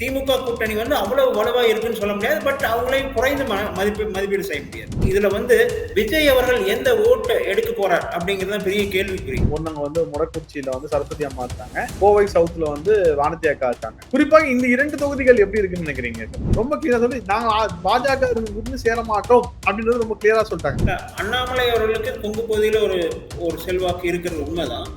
திமுக கூட்டணி வந்து அவ்வளவு வலுவா இருக்குன்னு சொல்ல முடியாது. பட் அவங்களையும் குறைந்து மதிப்பீ மதிப்பீடு செய்ய முடியாது. இதுல வந்து விஜய் அவர்கள் எந்த ஓட்டு எடுக்க போறார் அப்படிங்கிறது தான் பெரிய கேள்விக்குறி. ஒண்ணுங்க வந்து முடக்குறிச்சியில வந்து சரஸ்வதி அம்மா இருக்காங்க. கோவை சவுத்ல வந்து வானதி அக்கா இருக்காங்க. குறிப்பாக இந்த இரண்டு தொகுதிகள் எப்படி இருக்குன்னு நினைக்கிறீங்க? ரொம்ப கிளியரா சொல்லி நாங்க பாஜக இருந்து சேர மாட்டோம் அப்படின்றது ரொம்ப கிளியரா சொல்லிட்டாங்க. அண்ணாமலை அவர்களுக்கு கொங்கு பகுதியில ஒரு ஒரு செல்வாக்கு இருக்கிறது உண்மைதான்.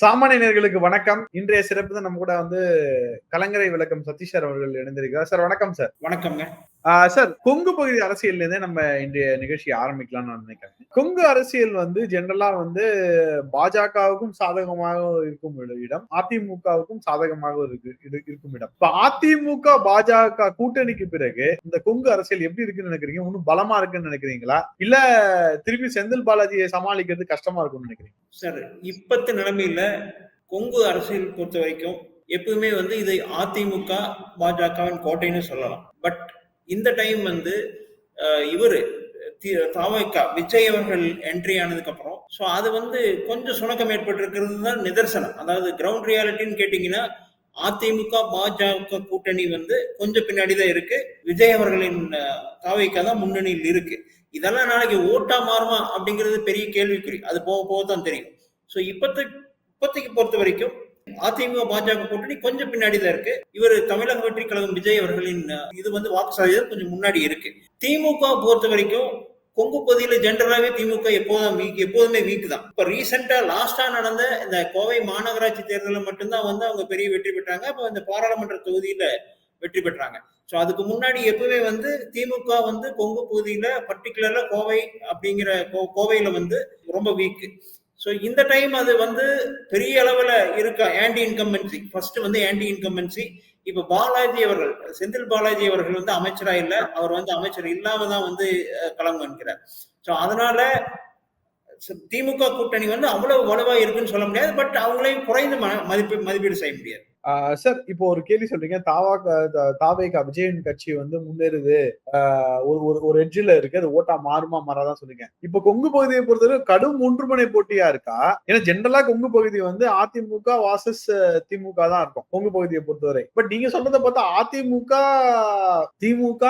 சாமானியர்களுக்கு வணக்கம். இன்றைய சிறப்பு தான் நம்ம கூட வந்து கலங்கரை விளக்கம் சதீஷர் அவர்கள் இணைந்திருக்கிறார். சார் வணக்கம் சார். வணக்கம்ங்க. சார் கொங்கு பகுதி அரசியல் இருந்தே நம்ம இன்றைய நிகழ்ச்சியை ஆரம்பிக்கலாம்னு நான் நினைக்கிறேன். கொங்கு அரசியல் வந்து ஜெனரலா வந்து பாஜகவுக்கும் சாதகமாக இருக்கும் இடம் அதிமுகவுக்கும் சாதகமாக இருக்கு இது இருக்கும் இடம். இப்ப அதிமுக பாஜக கூட்டணிக்கு பிறகு இந்த கொங்கு அரசியல் எப்படி இருக்குன்னு நினைக்கிறீங்க? இன்னும் பலமா இருக்குன்னு நினைக்கிறீங்களா? இல்ல திருப்பி செந்தில் பாலாஜியை சமாளிக்கிறது கஷ்டமா இருக்கும்னு நினைக்கிறீங்க? சார் இப்பத்து நிலைமையில கொங்கு அரசியல் பொறுத்த வரைக்கும் எப்பவுமே வந்து இது அதிமுக பாஜகவின் கோட்டைன்னு சொல்லலாம். பட் இந்த டைம் வந்து இவர் தாவைக்கா விஜய் அவர்கள் என்ட்ரி ஆனதுக்கு அப்புறம் ஸோ அது வந்து கொஞ்சம் சுணக்கம் ஏற்பட்டிருக்கிறது தான் நிதர்சனம். அதாவது கிரவுண்ட் ரியாலிட்டின்னு கேட்டிங்கன்னா அதிமுக பாஜக கூட்டணி வந்து கொஞ்சம் பின்னாடி தான் இருக்கு. விஜய் அவர்களின் தாவைக்கா தான் முன்னணியில் இருக்கு. இதெல்லாம் நாளைக்கு ஓட்டா மாறுமா அப்படிங்கிறது பெரிய கேள்விக்குறி. அது போக போக தான் தெரியும். ஸோ இப்பத்து இப்போதைக்கு பொறுத்த வரைக்கும் அதிமுக பாஜக கூட்டணி கொஞ்சம் பின்னாடி தான் இருக்கு. இவர் தமிழக வெற்றி கழகம் விஜய் அவர்களின் இது வந்து வாக்கு சதவீதம் கொஞ்சம் முன்னாடி இருக்கு. திமுக பொறுத்த வரைக்கும் கொங்கு பகுதியில ஜென்ரலாவே திமுக எப்போதும் வீக் எப்போதுமே வீக் தான் இப்ப ரீசெண்டா லாஸ்டா நடந்த இந்த கோவை மாநகராட்சி தேர்தலில் மட்டும்தான் வந்து அவங்க பெரிய வெற்றி பெற்றாங்க. அப்ப இந்த பாராளுமன்ற தொகுதியில வெற்றி பெற்றாங்க. ஸோ அதுக்கு முன்னாடி எப்பவுமே வந்து திமுக வந்து கொங்கு பகுதியில பர்டிகுலர்ல கோவை அப்படிங்கிற கோ- கோவையில வந்து ரொம்ப வீக் ஸோ இந்த டைம் அது வந்து பெரிய அளவில் இருக்கா? ஆன்டி இன்கம்பன்சி ஃபர்ஸ்ட் வந்து ஆன்டி இன்கம்பன்சி இப்போ பாலாஜி அவர்கள் செந்தில் பாலாஜி அவர்கள் வந்து அமைச்சராக இல்லை. அவர் வந்து அமைச்சர் இல்லாம தான் வந்து களம் காண்கிறார். ஸோ அதனால திமுக கூட்டணி வந்து அவ்வளவு வலுவாக இருக்குன்னு சொல்ல முடியாது. பட் அவங்களையும் குறைந்து ம- மதிப்பீடு செய்ய முடியாது. சார் இப்போ ஒரு கேள்வி சொல்றீங்க. தாவா தாவேகா விஜயன் கட்சி வந்து முன்னேறுது. ஆஹ் ஒரு ஒரு ஒரு எட்ஜில் இருக்கு. அது ஓட்டா மாறுமா மாறாதான் சொல்லுங்க. இப்போ கொங்கு பகுதியை பொறுத்தவரை கடும் ஒன்றுமனை போட்டியா இருக்கா? ஏன்னா ஜென்ரலா கொங்கு பகுதி வந்து அதிமுக வாசஸ் திமுக தான் இருக்கும் கொங்கு பகுதியை பொறுத்தவரை. பட் நீங்க சொல்றதை பார்த்தா அதிமுக திமுக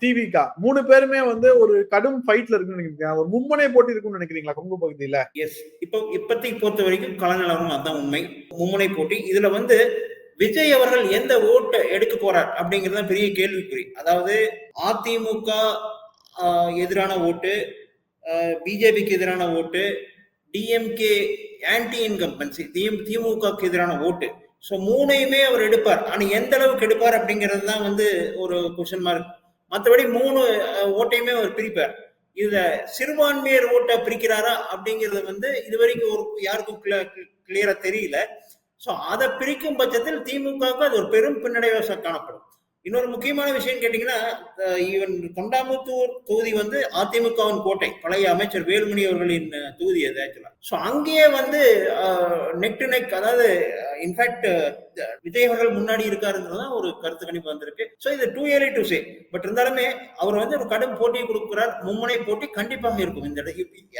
திவிக மூணு பேருமே வந்து ஒரு கடும் ஃபைட்ல இருக்குன்னு நினைக்கிறீங்க ஒரு மும்மனை போட்டி இருக்குன்னு நினைக்கிறீங்களா கொங்கு பகுதியில? எஸ் இப்போ இப்போதைக்கு பொறுத்த வரைக்கும் கலநலமும் அதான் உண்மை. மும்முனை போட்டி. இதுல வந்து விஜய் அவர்கள் எந்த ஓட்டு எடுக்க போறார் அப்படிங்கிறது தான் பெரிய கேள்விக்குறி. அதாவது அதிமுக எதிரான ஓட்டு பிஜேபிக்கு எதிரான ஓட்டு டிஎம்கே ஆன்டி இன்கம்பன்சி திமுகக்கு எதிரான ஓட்டு. ஸோ மூணையுமே அவர் எடுப்பார். ஆனால் எந்த அளவுக்கு எடுப்பார் அப்படிங்கிறது தான் வந்து ஒரு கொஸ்டின் மார்க் மற்றபடி மூணு ஓட்டையுமே அவர் பிரிப்பார். இதுல சிறுபான்மையர் ஓட்டை பிரிக்கிறாரா அப்படிங்கிறது வந்து இது வரைக்கும் ஒரு யாருக்கும் கிளியரா தெரியல. ஸோ அதை பிரிக்கும் பட்சத்தில் திமுகவுக்கு அது ஒரு பெரும் பின்னடைவாக காணப்படும். இன்னொரு முக்கியமான விஷயம் கேட்டீங்கன்னா ஈவன் தொண்டாமுத்தூர் தொகுதி வந்து அதிமுகவின் கோட்டை பழைய அமைச்சர் வேலுமணி அவர்களின் தொகுதி அது ஆக்சுவலா ஸோ அங்கேயே வந்து நெக் டு நெக் அதாவது இன்ஃபேக்ட் விஜய் அவர்கள் முன்னாடி இருக்காருங்கிறது தான் ஒரு கருத்து கணிப்பு வந்திருக்கு. ஸோ இது too early to say but இருந்தாலுமே அவர் வந்து ஒரு கடும் போட்டியை கொடுக்கிறார். மும்முனை போட்டி கண்டிப்பாக இருக்கும். இந்த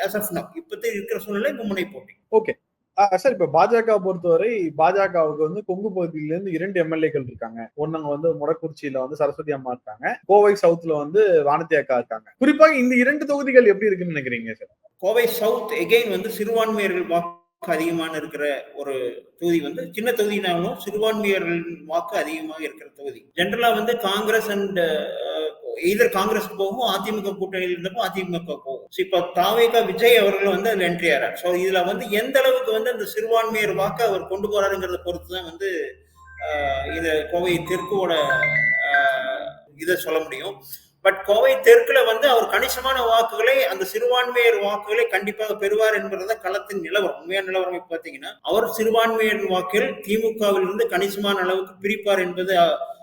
ஆஸ் ஆஃப் நவ் இப்போதைக்கு இருக்கிற சூழ்நிலை மும்முனை போட்டி. ஓகே சார் இப்ப பாஜக பொறுத்தவரை பாஜகவுக்கு வந்து கொங்கு பகுதியில இருந்து இரண்டு எம்எல்ஏக்கள் இருக்காங்க. ஒன்னவங்க வந்து முடக்குறிச்சியில வந்து சரஸ்வதி அம்மா இருக்காங்க. கோவை சவுத்ல வந்து வானதி அக்கா இருக்காங்க. குறிப்பாக இந்த இரண்டு தொகுதிகள் எப்படி இருக்குன்னு நினைக்கிறீங்க சார்? கோவை சவுத் எகெயின் வந்து சிறுபான்மையர்கள் வாக்கு அதிகமான இருக்கிற ஒரு தொகுதி வந்து சின்ன தொகுதினாலும் சிறுபான்மையர்கள் வாக்கு அதிகமாக இருக்கிற தொகுதி. ஜென்ரலா வந்து காங்கிரஸ் அண்ட் எதிர் காங்கிரஸ் போகும் அதிமுக கூட்டணியில் இருந்தப்போ அதிமுக போகும். இப்ப தாவேகா விஜய் அவர்கள் வந்து அதுல என்ட்ரி ஆறார். ஸோ இதுல வந்து எந்த அளவுக்கு வந்து அந்த சிறுபான்மையர் வாக்கு அவர் கொண்டு போறாருங்கிறத பொறுத்து தான் வந்து இது கோவை தெற்குவோட இதை சொல்ல முடியும். பட் கோவை தெற்குல வந்து அவர் கணிசமான வாக்குகளை அந்த சிறுபான்மையர் வாக்குகளை கண்டிப்பாக பெறுவார் என்பது களத்தின் நிலவரம் உண்மையான நிலவரம் பார்த்தீங்கன்னா அவர் சிறுபான்மையர் வாக்கில் திமுகவில் இருந்து கணிசமான அளவுக்கு பிரிப்பார் என்பது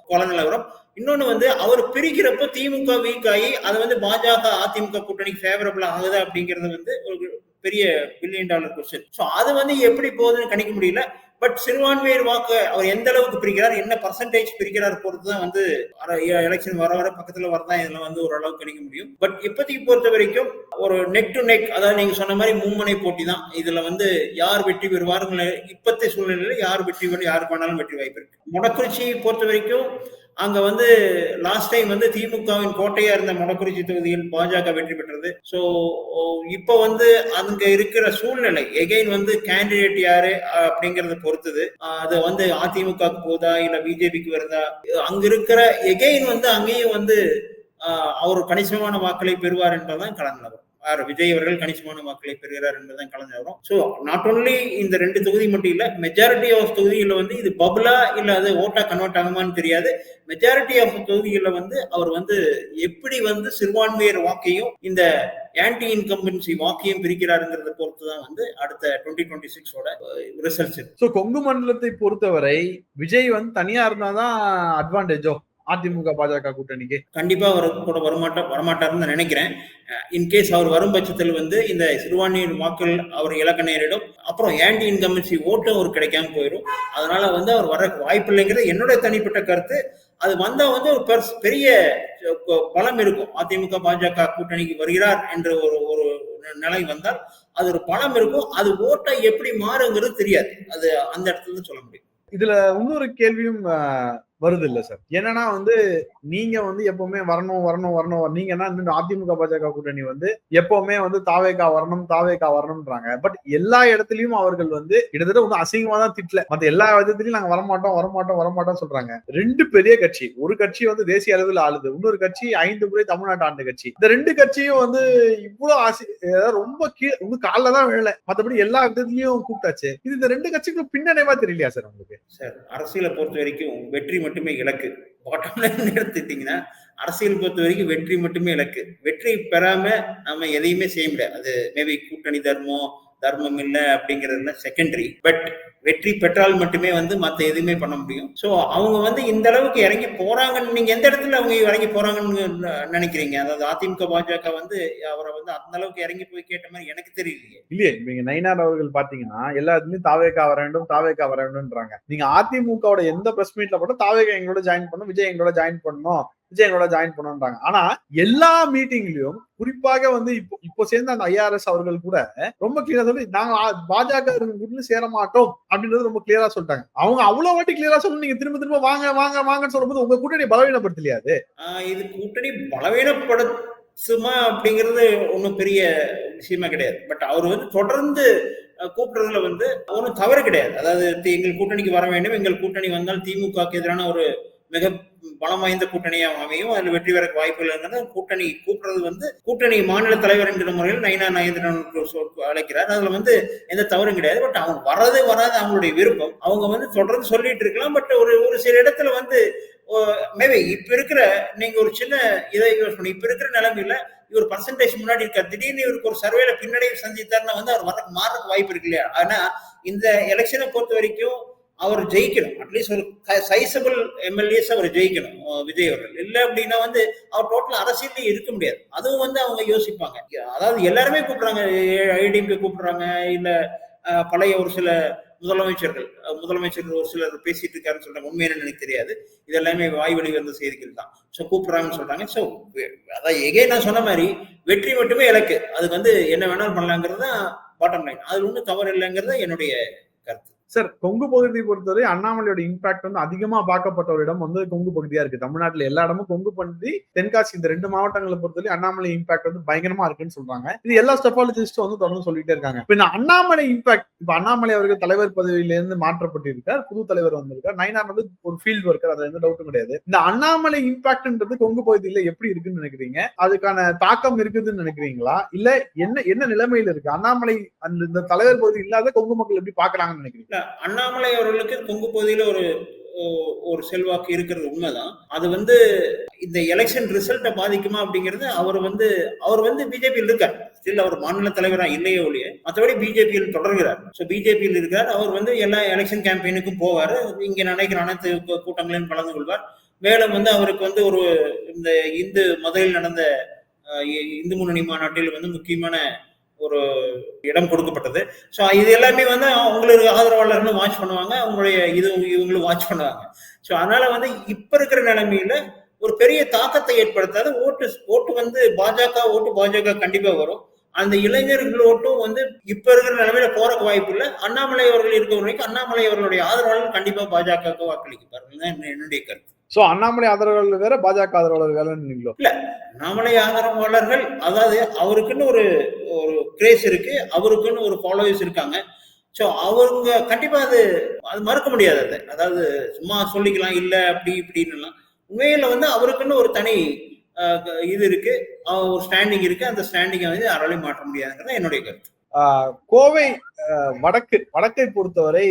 அஹ், கள இன்னொன்னு வந்து அவர் பிரிக்கிறப்ப திமுக வீக் ஆகி அது வந்து பாஜக அதிமுக கூட்டணிக்கு ஃபேவரபிள் ஆகுதா அப்படிங்கிறது வந்து ஒரு பெரிய பில்லியன் டாலர் கொஸ்டின் ஸோ அது வந்து எப்படி போகுதுன்னு கணிக்க முடியல. பட் சிறுபான்மையர் வாக்கு அவர் எந்த அளவுக்கு பிரிக்கிறார் என்ன பர்சன்டேஜ் பிரிக்கிறார் பொறுத்து தான் வந்து எலெக்ஷன் வர வர பக்கத்துல வரதான் இதெல்லாம் வந்து ஓரளவுக்கு கணிக்க முடியும். பட் இப்போதைக்கு பொறுத்த வரைக்கும் ஒரு நெக் டு நெக் அதாவது நீங்க சொன்ன மாதிரி மும்முனை போட்டி தான் இதுல வந்து யார் வெற்றி பெறுவாருங்கிற இப்பத்த சூழ்நிலையில யார் வெற்றி பெறும் யாருக்கு வேணாலும் வெற்றி வாய்ப்பு இருக்கு. மொடக்குறிச்சியை பொறுத்த வரைக்கும் அங்க வந்து லாஸ்ட் டைம் வந்து திமுகவின் கோட்டையா இருந்த மொடக்குறிச்சி தொகுதியில் பாஜக வெற்றி பெற்றது. ஸோ இப்போ வந்து அங்க இருக்கிற சூழ்நிலை எகைன் வந்து கேண்டிடேட் யாரு அப்படிங்கறத பொறுத்தது. அது வந்து அதிமுக போதா இல்ல பிஜேபிக்கு வருதா? அங்க இருக்கிற எகைன் வந்து அங்கேயும் வந்து அவர் கணிசமான வாக்களை பெறுவார் என்பதுதான் கலந்து விஜய் அவர்கள் கணிசமான வாக்களை பெறுகிறார் என்பதுதான் கலந்து வரும் ஸோ நாட் ஓன்லி இந்த ரெண்டு தொகுதி மட்டும் இல்ல மெஜாரிட்டி ஆஃப் தொகுதிகளில் வந்து இது பபுலா இல்ல அது ஓட்டா கன்வெர்ட் ஆகுமான்னு தெரியாது. மெஜாரிட்டி ஆஃப் தொகுதிகளில் வந்து அவர் வந்து எப்படி வந்து சிறுபான்மையர் வாக்கையும் இந்த ஆன்டி இன்கம்பன்சி வாக்கையும் பிரிக்கிறாருங்கிறத பொறுத்து தான் வந்து அடுத்த டுவெண்ட்டி டுவெண்ட்டி சிக்ஸோட ரிசல்ட்ஸ் ஸோ கொங்கு மண்டலத்தை பொறுத்தவரை விஜய் வந்து தனியா இருந்தாதான் அட்வான்டேஜோ அதிமுக பாஜக கூட்டணிக்கு. கண்டிப்பா அவர் கூட வரமாட்டா வரமாட்டாருன்னு நான் நினைக்கிறேன். இன்கேஸ் அவர் வரும் பட்சத்தில் வந்து இந்த சிறுபான்மையின் வாக்குகள் அவர் இலக்க நேரிடும். அப்புறம் ஆன்டி இன்கம்பன்சி ஓட்டும் அவர் கிடைக்காம போயிடும் அதனால வந்து அவர் வர வாய்ப்பு இல்லைங்கிறது என்னுடைய தனிப்பட்ட கருத்து. அது வந்தா வந்து ஒரு பெரிய பலம் இருக்கும். அதிமுக பாஜக கூட்டணிக்கு வருகிறார் என்ற ஒரு ஒரு நிலை வந்தால் அது ஒரு பலம் இருக்கும். அது ஓட்டை எப்படி மாறுங்கிறது தெரியாது. அது அந்த இடத்துல சொல்ல முடியும். இதுல இன்னொரு கேள்வியும் வருது இல்ல சார் என்னன்னா வந்து நீங்க வந்து எப்பவுமே வரணும் வரணும் வரணும் நீங்க என்ன அதிமுக பாஜக கூட்டணி வந்து எப்பவுமே வந்து தாவேகா வரணும் தாவேகா வரணும்ன்றாங்க. பட் எல்லா இடத்துலயும் அவர்கள் வந்து கிட்டத்தட்ட வந்து அசிங்கமா தான் திட்டல. மத்த எல்லா விதத்திலயும் நாங்க வரமாட்டோம் வரமாட்டோம் வரமாட்டோம் சொல்றாங்க. ரெண்டு பெரிய கட்சி. ஒரு கட்சி வந்து தேசிய அளவில் ஆளுது. இன்னொரு கட்சி ஐந்து முறை தமிழ்நாட்டு ஆண்டு கட்சி. இந்த ரெண்டு கட்சியும் வந்து இவ்வளவு ஆசி ரொம்ப கீழே வந்து காலில் தான் விழல. மத்தபடி எல்லா விதத்திலயும் கூப்பிட்டாச்சு. இது இந்த ரெண்டு கட்சிக்கும் பின்னடைவா தெரியலையா சார் உங்களுக்கு? சார் அரசியலை பொறுத்த வரைக்கும் வெற்றி மட்டுமே இலக்கு. பாட்டம் லைன் எடுத்துக்கிட்டீங்கன்னா அரசியல் பொறுத்த வரைக்கும் வெற்றி மட்டுமே இலக்கு. வெற்றி பெறாம நம்ம எதையுமே செய்ய முடியாது. அது மேபி கூட்டணி தர்மம் தர்மம் இல்லை அப்படிங்கிறதுல செகண்டரி பட் வெற்றி பெற்றால் மட்டுமே வந்து மற்ற எதுவுமே பண்ண முடியும். ஸோ அவங்க வந்து இந்த அளவுக்கு இறங்கி போறாங்கன்னு நீங்க எந்த இடத்துல அவங்க இறங்கி போறாங்கன்னு நினைக்கிறீங்க? அதாவது அதிமுக பாஜக வந்து அவரை வந்து அந்த அளவுக்கு இறங்கி போய் கேட்ட மாதிரி எனக்கு தெரியலையே. இல்லையே நீங்க நயினார் அவர்கள் பாத்தீங்கன்னா எல்லா தாவேக்கா வர வேண்டும் தாவேக்கா வர வேண்டும்ன்றாங்க. நீங்க அதிமுகவோட எந்த பிரஸ் மீட்ல போட்டோம் தாவேக்கா எங்களோட ஜாயின் பண்ணும் விஜய் எங்களோட ஜாயின் பண்ணும் விஜய் ஜாயின் பண்ணுறாங்க ஆனா எல்லா மீட்டிங்லயும் குறிப்பாக வந்து இப்போ இப்போ சேர்ந்த அந்த ஐஆர்எஸ் அவர்கள் கூட ரொம்ப கிளியரா சொல்லி நாங்க பாஜக கூட்டிலும் சேர மாட்டோம் அப்படின்றது ரொம்ப கிளியரா சொல்லிட்டாங்க. அவங்க அவ்வளவு வாட்டி கிளியரா சொல்லணும் நீங்க திரும்ப திரும்ப வாங்க வாங்க வாங்கன்னு சொல்லும்போது உங்க கூட்டணி பலவீனப்படுத்தலையாது? இது கூட்டணி பலவீனப்படுத்துமா அப்படிங்கிறது ஒன்றும் பெரிய விஷயமா கிடையாது. பட் அவர் வந்து தொடர்ந்து கூப்பிடுறதுல வந்து ஒன்றும் தவறு கிடையாது. அதாவது எங்கள் கூட்டணிக்கு வர வேண்டும் எங்கள் கூட்டணி வந்தால் திமுகக்கு எதிரான ஒரு மிக பலம் வாய்ந்த கூட்டணியாக அமையும். அதில் வெற்றி பெற வாய்ப்பு இல்லைங்கிறது கூட்டணி கூட்டுறது வந்து கூட்டணி மாநில தலைவர் என்கிற முறையில் நயினா நயந்திரன் அழைக்கிறார். அதுல வந்து எந்த தவறும் கிடையாது. பட் அவங்க வரது வராது அவங்களுடைய விருப்பம். அவங்க வந்து தொடர்ந்து சொல்லிட்டு இருக்கலாம். பட் ஒரு ஒரு சில இடத்துல வந்து மேபி இப்ப இருக்கிற நீங்க ஒரு சின்ன இதை யோசனை இப்ப இருக்கிற நிலைமையில இவர் பர்சன்டேஜ் முன்னாடி இருக்கார். திடீர்னு இவருக்கு ஒரு சர்வேல பின்னடைவு சந்தித்தார்னா வந்து அவர் வர மாறதுக்கு வாய்ப்பு இருக்கு இல்லையா? ஆனா இந்த எலெக்ஷனை பொறுத்த வரைக்கும் அவர் ஜெயிக்கணும். அட்லீஸ்ட் ஒரு சைசபிள் எம்எல்ஏஸ் அவர் ஜெயிக்கணும் விஜய் அவர்கள். இல்லை அப்படின்னா வந்து அவர் டோட்டல் அரசியலே இருக்க முடியாது. அதுவும் வந்து அவங்க யோசிப்பாங்க. அதாவது எல்லாருமே கூப்பிடுறாங்க. ஐடிஎம்கே கூப்பிடுறாங்க. இல்ல பழைய ஒரு சில முதலமைச்சர்கள் முதலமைச்சர்கள் ஒரு சிலர் பேசிட்டு இருக்காருன்னு சொல்றாங்க. உண்மையான எனக்கு தெரியாது. இது எல்லாமே வாய் வழி வந்த செய்திகள் தான். ஸோ கூப்பிடுறாங்கன்னு சொல்றாங்க. ஸோ அதான் எகே நான் சொன்ன மாதிரி வெற்றி மட்டுமே இலக்கு. அதுக்கு வந்து என்ன வேணாலும் பண்ணலாங்கிறது தான் பாட்டம் லைன் அது ஒன்றும் தவறு இல்லைங்கிறது என்னுடைய கருத்து. சார் கொங்கு பகுதியை பொறுத்தவரை அண்ணாமலையோட இம்பாக்ட் வந்து அதிகமா பார்க்கப்பட்ட ஒரு இடம் வந்து கொங்கு பகுதியா இருக்கு. தமிழ்நாட்டுல எல்லா இடமும் கொங்கு பகுதி தென்காசி இந்த ரெண்டு மாவட்டங்களை பொறுத்தவரை அண்ணாமலை இம்பாக்ட் வந்து பயங்கரமா இருக்குன்னு சொல்றாங்க. இது எல்லா ஸ்டெபாலஜிஸ்டும் வந்து தொடர்ந்து சொல்லிட்டே இருக்காங்க. இப்ப இந்த அண்ணாமலை இம்பாக்ட் இப்ப அண்ணாமலை அவர்கள் தலைவர் பதவியிலிருந்து மாற்றப்பட்டிருக்கார் புது தலைவர் வந்திருக்கார். நைனார் வந்து ஒரு ஃபீல்ட் ஒர்க்கர் அதுல எந்த டவுட்டும் கிடையாது. இந்த அண்ணாமலை இம்பாக்ட்ன்றது கொங்கு பகுதியில எப்படி இருக்குன்னு நினைக்கிறீங்க? அதுக்கான தாக்கம் இருக்குதுன்னு நினைக்கிறீங்களா? இல்ல என்ன என்ன நிலைமையில இருக்கு? அண்ணாமலை அந்த இந்த தலைவர் பகுதி இல்லாத கொங்கு மக்கள் எப்படி பாக்குறாங்கன்னு நினைக்கிறீங்க அண்ணாமலை அவர்களுக்கு கொங்கு பகுதியில ஒரு ஓ- ஒரு செல்வாக்கு இருக்கிறது உண்மைதான். அது வந்து இந்த எலெக்ஷன் ரிசல்ட்டை பாதிக்குமா அப்படிங்கிறது அவர் வந்து அவர் வந்து பிஜேபியில் இருக்கார். ஸ்டில் அவர் மாநில தலைவராக இல்லையே ஒழிய மற்றபடி பிஜேபியில் தொடர்கிறார். ஸோ பிஜேபியில் இருக்கார் அவர் வந்து எல்லா எலெக்ஷன் கேம்பெயினுக்கும் போவார். இங்கே நினைக்கிற அனைத்து கூட்டங்களையும் கலந்து கொள்வார். மேலும் வந்து அவருக்கு வந்து ஒரு இந்த இந்து மதுரையில் நடந்த இ- இந்து முன்னணி மாநாட்டில் வந்து முக்கியமான ஒரு இடம் கொடுக்கப்பட்டது. ஸோ இது எல்லாமே வந்து அவங்களுக்கு ஆதரவாளர்களும் வாட்ச் பண்ணுவாங்க. அவங்களுடைய இது இவங்களும் வாட்ச் பண்ணுவாங்க. ஸோ அதனால வந்து இப்ப இருக்கிற நிலைமையில ஒரு பெரிய தாக்கத்தை ஏற்படுத்தாது. ஓட்டு ஓட்டு வந்து பாஜக ஓட்டு பாஜக கண்டிப்பா வரும். அந்த இளைஞர்கள் ஓட்டும் வந்து இப்ப இருக்கிற நிலைமையில போறக்கு வாய்ப்பு இல்லை. அண்ணாமலை அவர்கள் இருக்கிற வரைக்கும் அண்ணாமலை அவர்களுடைய ஆதரவாளர்கள் கண்டிப்பா பாஜக பாருங்க என்னுடைய கருத்து. சோ அண்ணாமலை ஆதரவாளர்கள் வேற பாஜக ஆதரவாளர்கள் வேறன்னு அண்ணாமலை ஆதரவாளர்கள் அதாவது அவருக்குன்னு ஒரு ஒரு கிரேஸ் இருக்கு அவருக்குன்னு ஒரு ஃபாலோவர்ஸ் இருக்காங்க. ஸோ அவங்க கண்டிப்பா அது அது மறுக்க முடியாது அதை. அதாவது சும்மா சொல்லிக்கலாம் இல்லை அப்படி இப்படின்னுலாம். உண்மையில வந்து அவருக்குன்னு ஒரு தனி இது இருக்கு. ஒரு ஸ்டாண்டிங் இருக்கு. அந்த ஸ்டாண்டிங்கை வந்து யாராலையும் மாற்ற முடியாதுங்கிறது என்னுடைய கருத்து. கோவை வடக்கு வடக்கை பொறுத்தவரை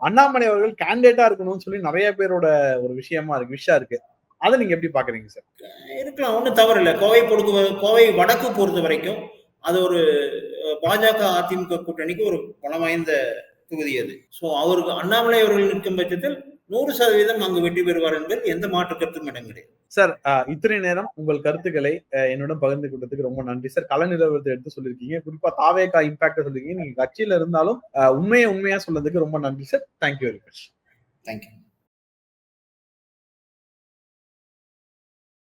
அண்ணாமலை அவர்கள் கேண்டிடேட்டா இருக்கணும்னு சொல்லி நிறைய பேரோட ஒரு விஷயமா இருக்கு விஷயம் இருக்கு. அதை நீங்க எப்படி பாக்குறீங்க சார் இருக்கலாம் ஒன்றும் தவறு இல்லை. கோவை பொறுத்த கோவை வடக்கு பொறுத்த வரைக்கும் அது ஒரு பாஜக அதிமுக கூட்டணிக்கு ஒரு பலம் வாய்ந்த தொகுதி அது. ஸோ அவருக்கு அண்ணாமலை அவர்கள் நிற்கும் பட்சத்தில் நூறு சதவீதம் அங்கு வெற்றி பெறுவார் என்பது எந்த மாற்று கருத்தும் இடம் கிடையாது சார் இத்தனை நேரம் உங்கள் கருத்துக்களை என்னுடன் பகிர்ந்து கொண்டதுக்கு ரொம்ப நன்றி. சார் கல நிலவரத்தை எடுத்து சொல்லியிருக்கீங்க. குறிப்பா தாவேக்கா இம்பாக்ட் சொல்லிருக்கீங்க நீங்க கட்சியில இருந்தாலும் உண்மையை உண்மையா சொன்னதுக்கு ரொம்ப நன்றி sir. Thank you very much thank you